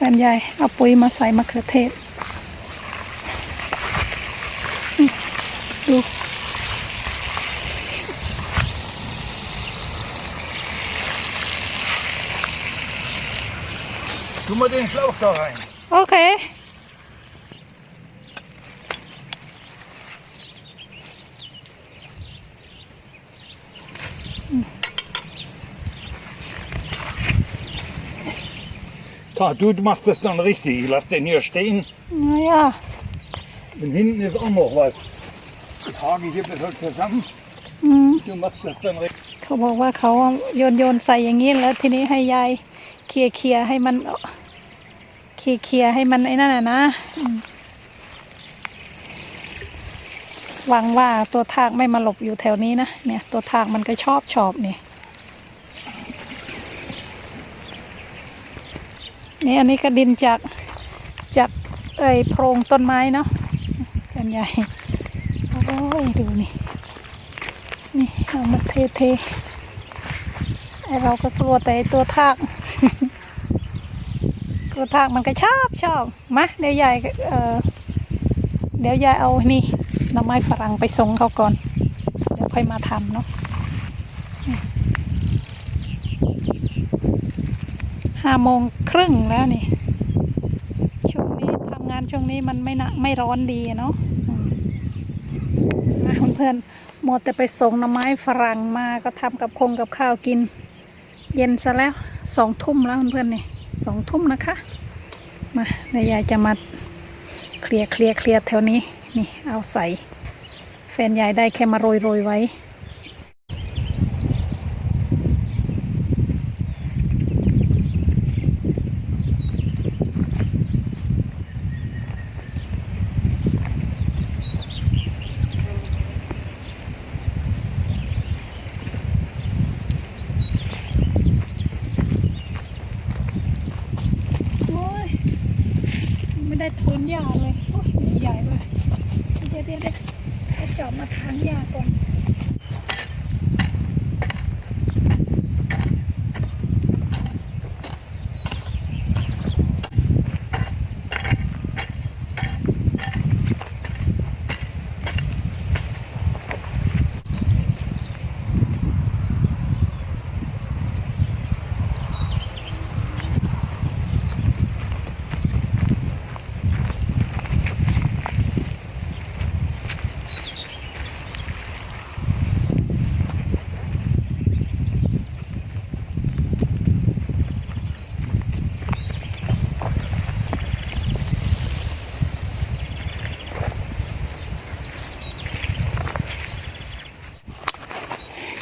ฟนใหญ่เอาปุ๋ยมาใส่มะเขือเทศอืมดู Tu mal den Schlauch da rein. โอเค Da, du machst das dann richtig. Ich lass den hier stehen. naja Und hinten ist auch noch was. Ich hage hier ein bisschen zusammen. อืม Du machst das dann richtig. เขาบอกว่าเขาโยนโยนใส่อย่างนี้แล้วทีนี้ให้ยายเคลียร์เคลียร์ให้มันเคลียร์เคลียร์ให้มันไอ้นั่นน่ะนะอืมหวังว่าตัวทากไม่มาหลบอยู่แถวนี้นะเนี่ย ตัวทากมันก็ชอบชอบนี่ นี่อันนี้ก็ดินจากจากไอ้โพรงต้นไม้เนาะกันใหญ่ โอ้ยดูนี่ นี่เอามาเทเทไอเราก็กลัวแต่ตัวทากตัวทากมันก็ชอบชอบมาเดี๋ยวยายเออเดี๋ยวยายเอานี่หน่อไม้ฝรั่งไปส่งเขาก่อน เดี๋ยวค่อยมาทำเนาะ ห้าโมงครึ่งแล้วนี่ ช่วงนี้ทำงานช่วงนี้มันไม่นะไม่ร้อนดีเนาะมนะเพื่อนๆมัวแต่ไปส่งน่อไม้ฝรั่งมาก็ทำกับคงกับข้าวกิน เย็นซะแล้วสองทุ่มแล้วเพื่อนๆนี่สองทุ่มนะคะ มาเดี๋ยวยายจะมาเคลียร์เคลียร์เคลียร์แถวนี้ นี่เอาใส่แฟนยายได้แค่มาโรยโรยไว้ โอ้ยไม่ได้ทุนยาเลยโอ้ยใหญ่เลยเดี๋ยวเดี๋ยวเดี๋ยวเอา จะมาทางยาก่อน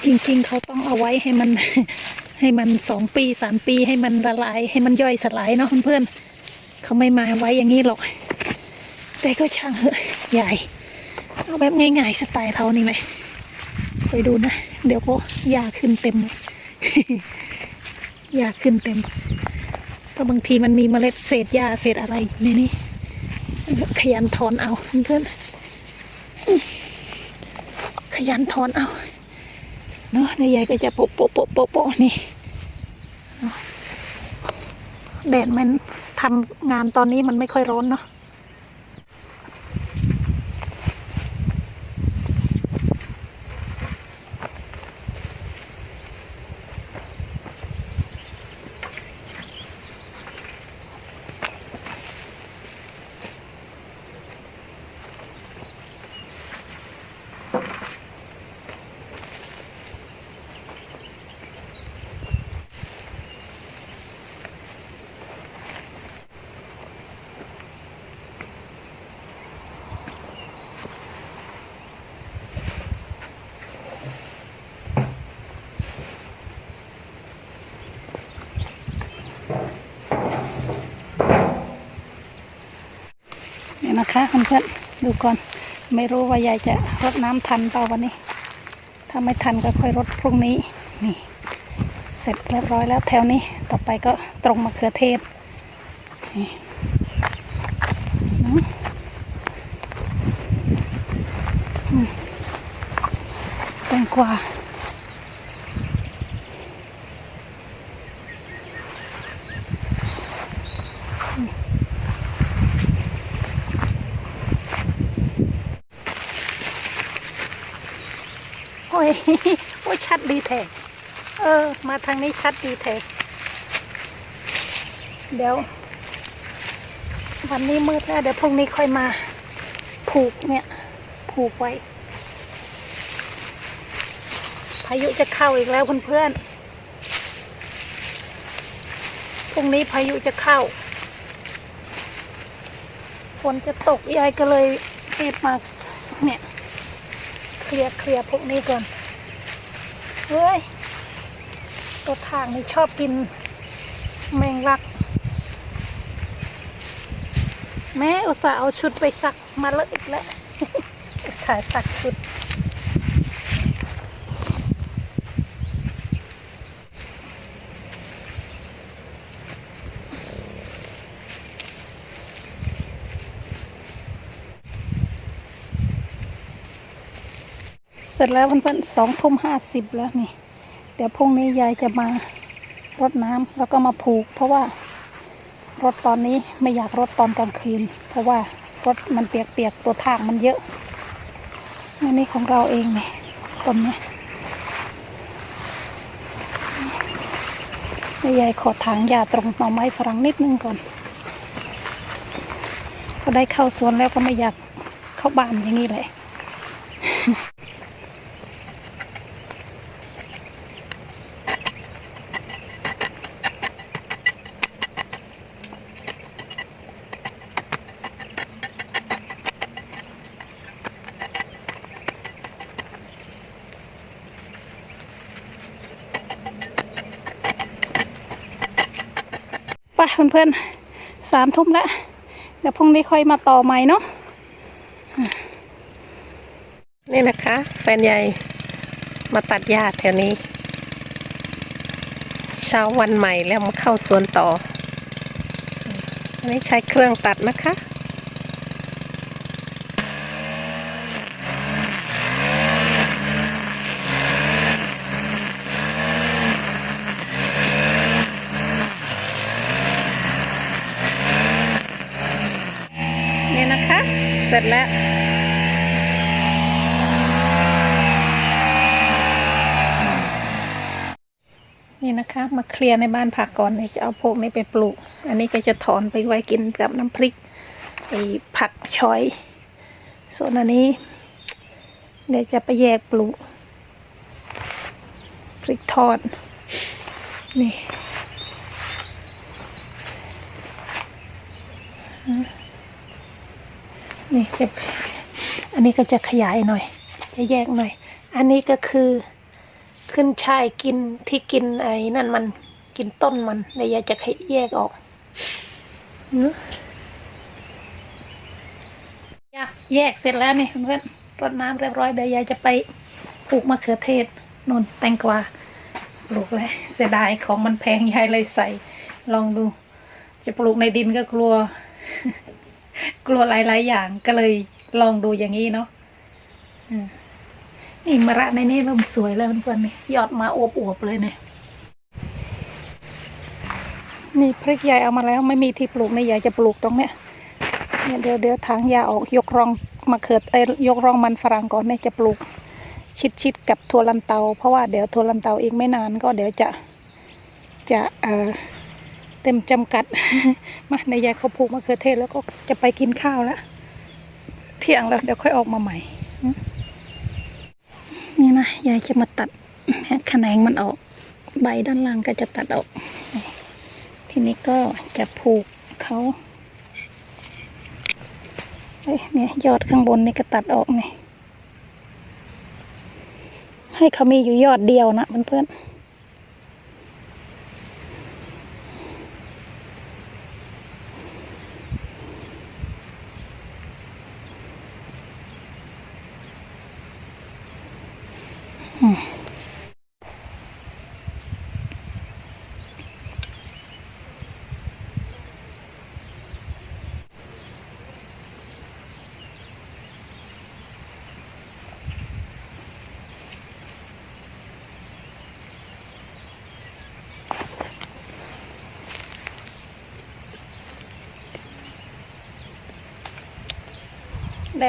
จริง ๆ เขาต้องเอาไว้ให้มันให้มันสองปีสามปีให้มันละลาย ให้มันย่อยสลายเนาะเพื่อนๆเขาไม่มาไว้อย่างนี้หรอก แต่ก็ช่างเหอะใหญ่เอาแบบง่ายๆสไตล์เท่านี้เลยไปดูนะ เดี๋ยวก็ยาขึ้นเต็มยาขึ้นเต็มเพราะบางทีมันมีเมล็ดเศษยาเศษอะไรในนี้ขยันถอนเอาเพื่อนขยันถอนเอา เนาะนายยายก็จะโปะโปะโปะโปะโปะนี่แดดมันทำงานตอนนี้มันไม่ค่อยร้อนเนาะ นี่ะคะเพื่อนๆดูก่อน ไม่รู้ว่ายายจะรดน้ำทันเปล่าวันนี้ ถ้าไม่ทันก็ค่อยรดพรุ่งนี้นี่ เสร็จเรียบร้อยแล้วแถวนี้ต่อไปก็ตรงมะเขือเทศนี่นะอืมแตงกวา โอ้ชัดดีแท้เออ มาทางนี้ชัดดีแท้เดี๋ยว วันนี้มืดแล้ว เดี๋ยวพรุ่งนี้ค่อยมา ผูกเนี่ย ผูกไว้ พายุจะเข้าอีกแล้วเพื่อนๆพรุ่งนี้พายุจะเข้าฝนจะตกยายก็เลยรีบมาเนี่ย เคลียร์เคลียร์พวกนี้ก่อน เฮ้ย ตัวทางนี่ชอบกิน แมงลัก แม่อุตส่าห์เอาชุดไปซักมาเลอะอีกแล้วอุตส่าห์ซักชุด สร็จแล้วเพื่อนๆสองทุ่มห้าสิบแล้วนี่ เดี๋ยวพรุ่งนี้ยายจะมารดน้ำแล้วก็มาผูก เพราะว่ารถตอนนี้ไม่อยากรถตอนกลางคืน เพราะว่ารถมันเปียกๆตัวทางมันเยอะอันนี้ของเราเองเนี่ยต้นนี้ยนี่ยายขอถางหญ้าตรงหน่อไม้ฝรั่งนิดนึงก่อนพอได้เข้าสวนแล้วก็ไม่อยากเข้าบ้านอย่างนี้เลย เพื่อนๆสามทุ่มแล้วเดี๋ยวพรุ่งนี้ค่อยมาต่อใหม่เนาะนี่นะคะ แฟนใหญ่มาตัดหญ้าแถวนี้ เช้าวันใหม่แล้วมาเข้าสวนต่ออันนี้ใช้เครื่องตัดนะคะ นี่นะคะ เสร็จแล้ว นี่นะคะมาเคลียร์ในบ้านผักก่อนเนี่ยจะเอาพวกนี้ไปปลูก อันนี้ก็จะถอนไปไว้กินกับน้ำพริกไอ้ผักชอย ส่วนอันนี้เดี๋ยวจะไปแยกปลูกพริกทอด นี่นี่จะอันนี้ก็จะขยายหน่อย จะแยกหน่อย อันนี้ก็คือ ขึ้นช่ายกินที่กินไอ้นั่นมันกินต้นมันเดี๋ยวยายจะแยกออกเนอะแยกแยกเสร็จแล้วนี่เพื่อนรดน้ำเรียบร้อยเดี๋ยวยายจะไปปลูกมะเขือเทศนนแตงกวาปลูกเลยเสียดายของมันแพงยายเลยใส่ ลองดู จะปลูกในดินก็กลัว กลัวหลายๆอย่างก็เลยลองดูอย่างนี้เนาะ นี่มะระในนี้เริ่มสวยแล้วเพื่อนๆนี่ยอดมาอวบๆเลยเนี่ยนี่พริกใหญ่เอามาแล้วไม่มีที่ปลูกนี่ยายจะปลูกตรงเนี้ยเนี่ยเดี๋ยวเดี๋ยวทางยาออกยกรองมะเขือเอ้ยกรองมันฝรั่งก่อนเนี่ยจะปลูกชิดๆกับถั่วลันเตา เพราะว่าเดี๋ยวถั่วลันเตาอีกไม่นานก็เดี๋ยวจะจะเอ่อเต็มจำกัดมาในยายเขาปลูกมะเขือเทศแล้วก็จะไปกินข้าวแล้วเที่ยงแล้วเดี๋ยวค่อยออกมาใหม่ นี่นะยายจะมาตัดแขนงมันออก ใบด้านล่างก็จะตัดออก ทีนี้ก็จะผูกเขาเอ้ยเนี่ยยอดข้างบนนี่ก็ตัดออกนี่ให้เขามีอยู่ยอดเดียวนะเพื่อนๆ แด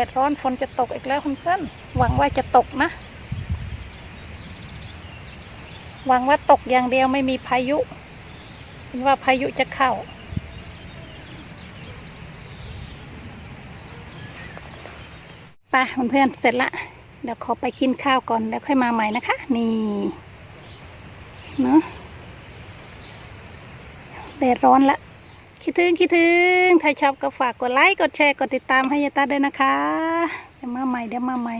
ดร้อนฝนจะตกอีกแล้วเพื่อนๆหวังว่าจะตกนะ หวังว่าตกอย่างเดียวไม่มีพายุเห็นว่าพายุจะเข้า ไปเพื่อนๆเสร็จละ เดี๋ยวขอไปกินข้าวก่อนแล้วค่อยมาใหม่นะคะ นี่เนาะแดดร้อนละ คิดถึงคิดถึง ถ้าชอบก็ฝากกดไลค์ กดแชร์ กดติดตามให้ยาตาด้วยนะคะ เดี๋ยวมาใหม่ เดี๋ยวมาใหม่